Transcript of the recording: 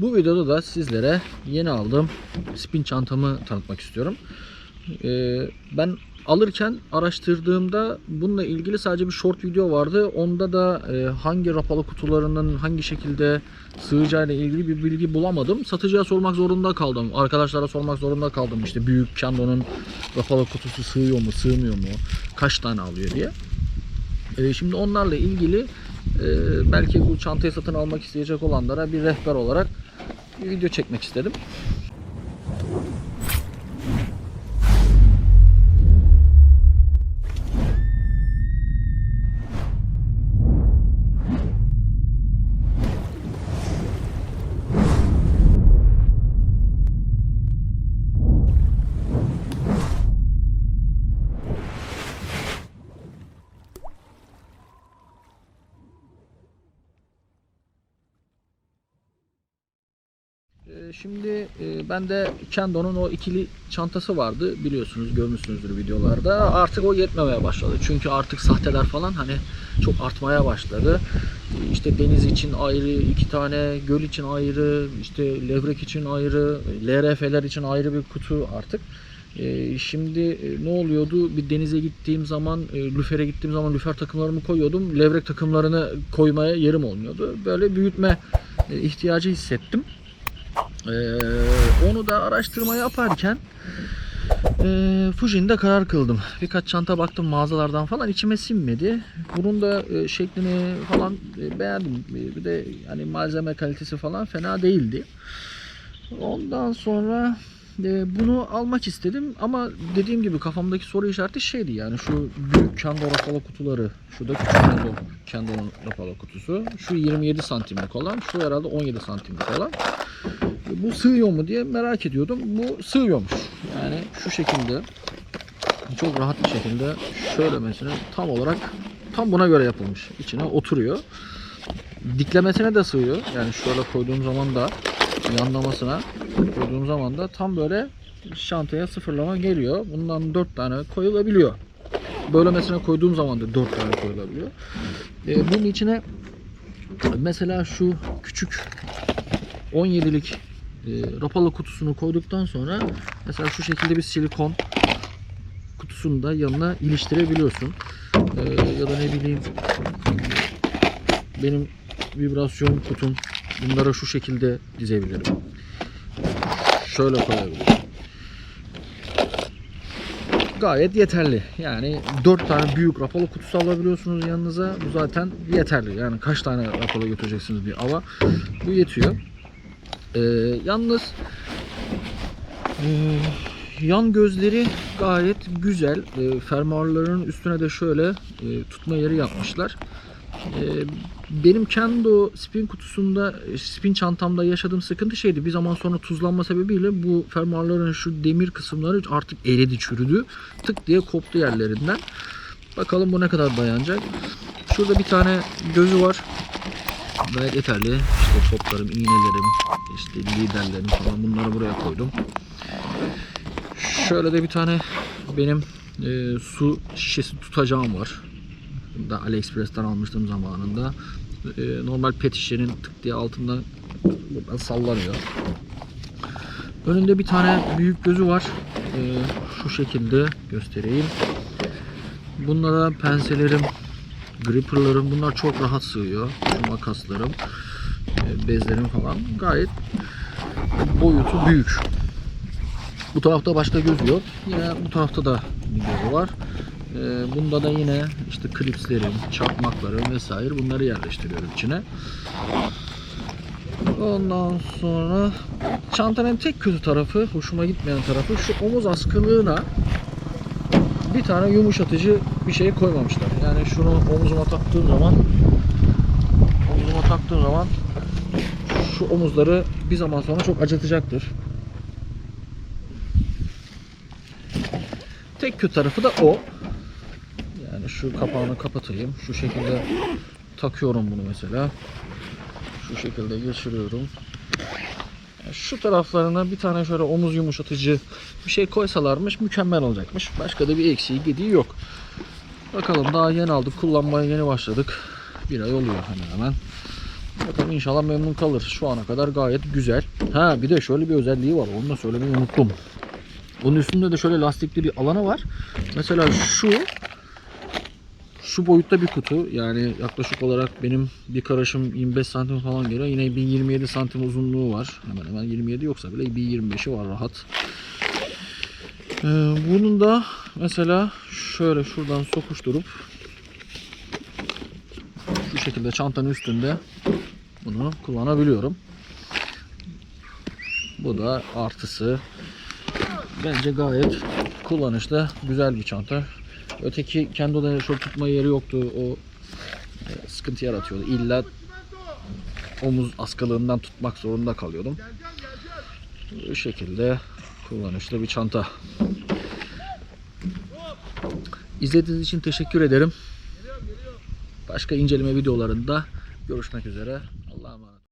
Bu videoda da sizlere yeni aldığım spin çantamı tanıtmak istiyorum. Ee, ben alırken araştırdığımda bununla ilgili sadece bir short video vardı. Onda da e, hangi rapalı kutularının hangi şekilde sığacağıyla ilgili bir bilgi bulamadım. Satıcıya sormak zorunda kaldım. Arkadaşlara sormak zorunda kaldım. İşte büyük Cando'nun rapalı kutusu sığıyor mu, sığmıyor mu, kaç tane alıyor diye. Ee, şimdi onlarla ilgili e, belki bu çantayı satın almak isteyecek olanlara bir rehber olarak video çekmek istedim. Şimdi e, bende Kendo'nun o ikili çantası vardı biliyorsunuz görmüşsünüzdür videolarda. Artık o yetmemeye başladı. Çünkü artık sahteler falan hani çok artmaya başladı. İşte deniz için ayrı iki tane, göl için ayrı, işte levrek için ayrı, LRF'ler için ayrı bir kutu artık. Ee, Şimdi e, ne oluyordu? Bir denize gittiğim zaman, e, lüfere gittiğim zaman lüfer takımlarımı koyuyordum. Levrek takımlarını koymaya yerim olmuyordu. Böyle büyütme e, ihtiyacı hissettim. Ee, onu da araştırma yaparken e, Fujin'de karar kıldım. Birkaç çanta baktım mağazalardan falan içime sinmedi. Bunun da e, şeklini falan e, beğendim. E, Bir de hani malzeme kalitesi falan fena değildi. Ondan sonra e, bunu almak istedim ama dediğim gibi kafamdaki soru işareti şeydi yani şu büyük kendo rapalı kutuları şu da küçük kendo kendo'nun rapalı kutusu şu 27 santimlik olan şu herhalde 17 santimlik olan bu sığıyor mu diye merak ediyordum. Bu sığıyormuş. Yani şu şekilde çok rahat bir şekilde şöyle mesela tam olarak tam buna göre yapılmış. İçine oturuyor. Diklemesine de sığıyor. Yani şöyle koyduğum zaman da yanlamasına koyduğum zaman da tam böyle şantaya sıfırlama geliyor. Bundan 4 tane koyulabiliyor. Böylemesine koyduğum zaman da 4 tane koyulabiliyor. Ee, bunun içine mesela şu küçük 17'lik e, rapalı kutusunu koyduktan sonra mesela şu şekilde bir silikon kutusunu da yanına iliştirebiliyorsun. E, ya da ne bileyim benim vibrasyon kutum bunları şu şekilde dizebilirim. Şöyle koyabilirim. Gayet yeterli. Yani 4 tane büyük rapalı kutusu alabiliyorsunuz yanınıza. Bu zaten yeterli. Yani kaç tane rapalı götüreceksiniz bir ava. Bu yetiyor. Ee, yalnız e, yan gözleri gayet güzel. E, fermuarların üstüne de şöyle e, tutma yeri yapmışlar. E, benim kendi o spin kutusunda, e, spin çantamda yaşadığım sıkıntı şeydi. Bir zaman sonra tuzlanma sebebiyle bu fermuarların şu demir kısımları artık eridi, çürüdü. Tık diye koptu yerlerinden. Bakalım bu ne kadar dayanacak. Şurada bir tane gözü var. Gayet yeterli. İşte toplarım, iğnelerim, işte liderlerim falan bunları buraya koydum. Şöyle de bir tane benim e, su şişesi tutacağım var. Da AliExpress'ten almıştım zamanında. E, normal pet şişenin tık diye altından buradan sallanıyor. Önünde bir tane büyük gözü var. E, şu şekilde göstereyim. Bunlara penselerim, gripperlarım bunlar çok rahat sığıyor. Şu makaslarım, e, bezlerim falan gayet boyutu büyük. Bu tarafta başka göz yok. Yine bu tarafta da bir gözü var. E, Bunda da yine işte klipslerim, çakmaklarım vesaire bunları yerleştiriyorum içine. Ondan sonra çantanın tek kötü tarafı, hoşuma gitmeyen tarafı şu omuz askılığına bir tane yumuşatıcı bir şey koymamışlar. Yani şunu omuzuma taktığım zaman omuzuma taktığım zaman şu omuzları bir zaman sonra çok acıtacaktır. Tek kötü tarafı da o. Yani şu kapağını kapatayım. Şu şekilde takıyorum bunu mesela. Şu şekilde geçiriyorum. Şu taraflarına bir tane şöyle omuz yumuşatıcı bir şey koysalarmış mükemmel olacakmış. Başka da bir eksiği gediği yok. Bakalım daha yeni aldık. Kullanmaya yeni başladık. Bir ay oluyor hemen hemen. Bakalım inşallah memnun kalır. Şu ana kadar gayet güzel. Ha bir de şöyle bir özelliği var. Onu da söylemeyi unuttum. Bunun üstünde de şöyle lastikli bir alanı var. Mesela şu şu boyutta bir kutu. Yani yaklaşık olarak benim bir karışım 25 santim falan geliyor. Yine bir 27 santim uzunluğu var. Hemen hemen 27 yoksa bile bir 25'i var rahat. Ee, bunun da mesela şöyle şuradan sokuşturup şu şekilde çantanın üstünde bunu kullanabiliyorum. Bu da artısı. Bence gayet kullanışlı, güzel bir çanta. Öteki kendi odaya çok tutma yeri yoktu. O e, sıkıntı yaratıyordu. İlla omuz askılığından tutmak zorunda kalıyordum. Bu şekilde kullanışlı bir çanta. İzlediğiniz için teşekkür ederim. Başka inceleme videolarında görüşmek üzere.